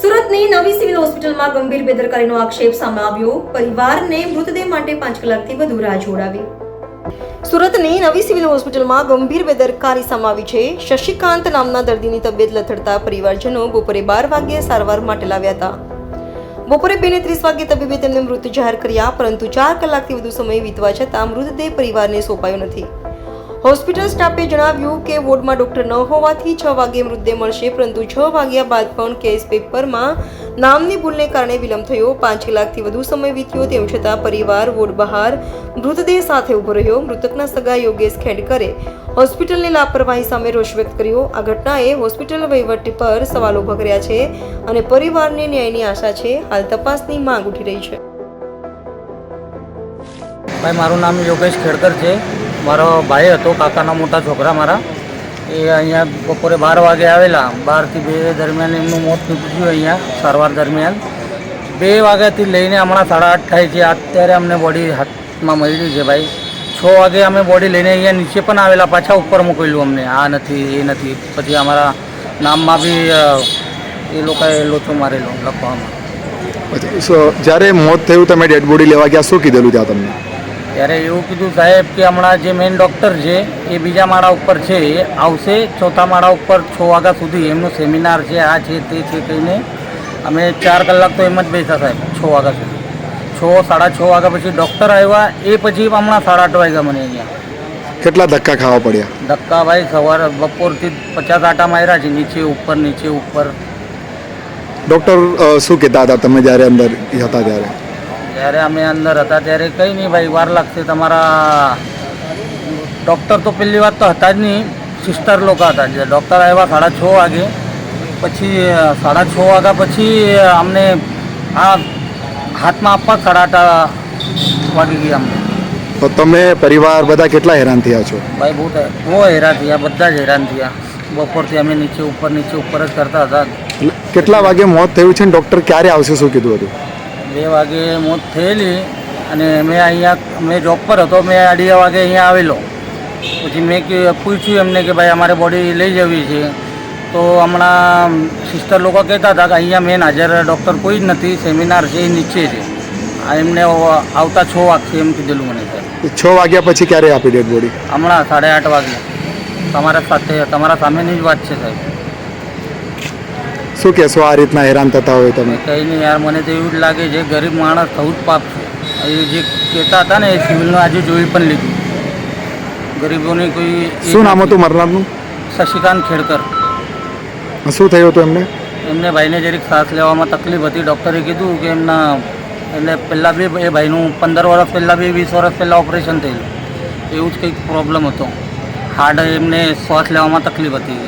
સુરતની નવી સિવિલ હોસ્પિટલમાં ગંભીર બેદરકારીનો આક્ષેપ સામે આવ્યો. પરિવારને મૃતદેહ માટે પાંચ કલાકથી વધુ રાહ જોડાવી. સુરતની નવી સિવિલ હોસ્પિટલમાં ગંભીર બેદરકારી સમાવી છે. શશિકાંત નામના દર્દીની તબિયત લથડતા પરિવારજનો બપોરે બાર વાગ્યે સારવાર માટે લાવ્યા હતા. બપોરે બે ને ત્રીસ વાગ્યે તબીબે તેમને મૃત જાહેર કર્યા, પરંતુ ચાર કલાકથી વધુ સમય વીતવા છતાં મૃતદેહ પરિવારને સોંપાયો નથી. હોસ્પિટલ સ્ટાફે જણાવ્યું કે વોર્ડમાં ડોક્ટર ન હોવાથી છ વાગ્યે મૃતદેહ મળશે, પરંતુ છ વાગ્યા બાદ પણ કેસ પેપરમાં નામની ભૂલને કારણે વિલંબ થયો. પાંચ કલાકથી વધુ સમય વીત્યો, તેમ છતાં પરિવાર વોર્ડ બહાર મૃતદેહ સાથે ઊભો રહ્યો. મૃતકના સગા યોગેશ ખેડકરે હોસ્પિટલની લાપરવાહી સામે રોષ વ્યક્ત કર્યો. આ ઘટનાએ હોસ્પિટલ વહીવટ પર સવાલો ઊભા કર્યા છે અને પરિવારને ન્યાયની આશા છે. હાલ તપાસની માંગ ઉઠી રહી છે. ભાઈ, મારું નામ યોગેશ ખેડકર છે. મારો ભાઈ હતો, કાકાના મોટા છોકરા મારા. એ અહીંયા બપોરે બાર વાગે આવેલા. બારથી બે દરમિયાન એમનું મોત નીપજ્યું અહીંયા, સારવાર દરમિયાન. બે વાગ્યાથી લઈને હમણાં સાડા આઠ થાય છે. અત્યારે અમને બોડી હાથમાં મળી છે ભાઈ. છ વાગે અમે બોડી લઈને અહીંયા નીચે પણ આવેલા, પાછા ઉપર મૂકેલું અમને. આ નથી, એ નથી. પછી અમારા નામમાં બી એ લોકોએ લોચો મારેલો લખવામાં. જ્યારે મોત થયું, તમે ડેડ બોડી લેવા ગયા, શું કીધેલું ત્યાં તમને? ત્યારે એવું કીધું સાહેબ કે હમણાં જે મેઇન ડૉક્ટર છે એ બીજા માળા ઉપર છે એ આવશે ચોથા માળા ઉપર છ વાગ્યા સુધી એમનો સેમિનાર છે આ છે તે છે કહીને અમે ચાર કલાક તો એમ જ બેસા સાહેબ છ વાગ્યા સુધી. છ સાડા છ વાગ્યા પછી ડૉક્ટર આવ્યા એ પછી હમણાં સાડા આઠ વાગ્યા મને અહીંયા. કેટલા ધક્કા ખાવા પડ્યા? ધક્કા ભાઈ સવારે બપોરથી પચાસ આટા માર્યા છે નીચે ઉપર નીચે ઉપર. ડૉક્ટર શું કહેતા હતા? તમે જ્યારે અંદર હતા ત્યારે? જ્યારે અમે અંદર હતા. ત્યારે કંઈ નહીં ભાઈ વાર લાગશે. તમારા ડૉક્ટર તો પહેલી વાત તો હતા જ નહીં. સિસ્ટર લોકો હતા. જે ડૉક્ટર આવ્યા સાડા છ વાગે. પછી સાડા છ વાગ્યા પછી અમને આ હાથમાં આપવા સાડા આઠ વાગી ગયા અમને. તો તમે પરિવાર બધા કેટલા હેરાન થયા છો? ભાઈ બહુ બહુ હેરાન થયા. બધા જ હેરાન થયા. બપોરથી અમે નીચે ઉપર નીચે ઉપર જ કરતા હતા. કેટલા વાગે મોત થયું છે ડૉક્ટર ક્યારે આવશે શું કીધું હતું? બે વાગે મોત થયેલી અને મેં અહીંયા મેં જોબ પર હતો મેં અઢી વાગે અહીંયા આવેલો. પછી મેં પૂછ્યું એમને કે ભાઈ અમારે બોડી લઈ જવી છે. તો હમણાં સિસ્ટર લોકો કહેતા હતા કે અહીંયા મેન હાજર ડૉક્ટર કોઈ જ નથી સેમિનાર છે એ નીચે છે. આ એમને આવતા છ વાગશે એમ કીધેલું મને છ. વાગ્યા પછી ક્યારે આપી ડેડ બોડી હમણાં સાડા આઠ વાગ્યા તમારા સાથે તમારા સામેની જ વાત છે સાહેબ. શું કહેશો આ રીતના હેરાન થતા હોય તમે? કંઈ નહીં યાર મને તો એવું જ લાગે છે ગરીબ માણસ થવું જ પાપ છે. એ જે કહેતા હતા ને એ સિવિલનું આજે જોઈ પણ લીધું. ગરીબોને કોઈ શું નામ હતું મરનારનું? શશિકાંત ખેડકર. શું થયું હતું એમને? એમને ભાઈને જરીક શ્વાસ લેવામાં તકલીફ હતી. ડૉક્ટરે કીધું કે એમના એટલે પહેલાં બી એ ભાઈનું પંદર વર્ષ પહેલાં બી વીસ વર્ષ પહેલાં ઓપરેશન થયેલું. એવું જ કંઈક પ્રોબ્લેમ હતો. હાર્ડ એમને શ્વાસ લેવામાં તકલીફ હતી.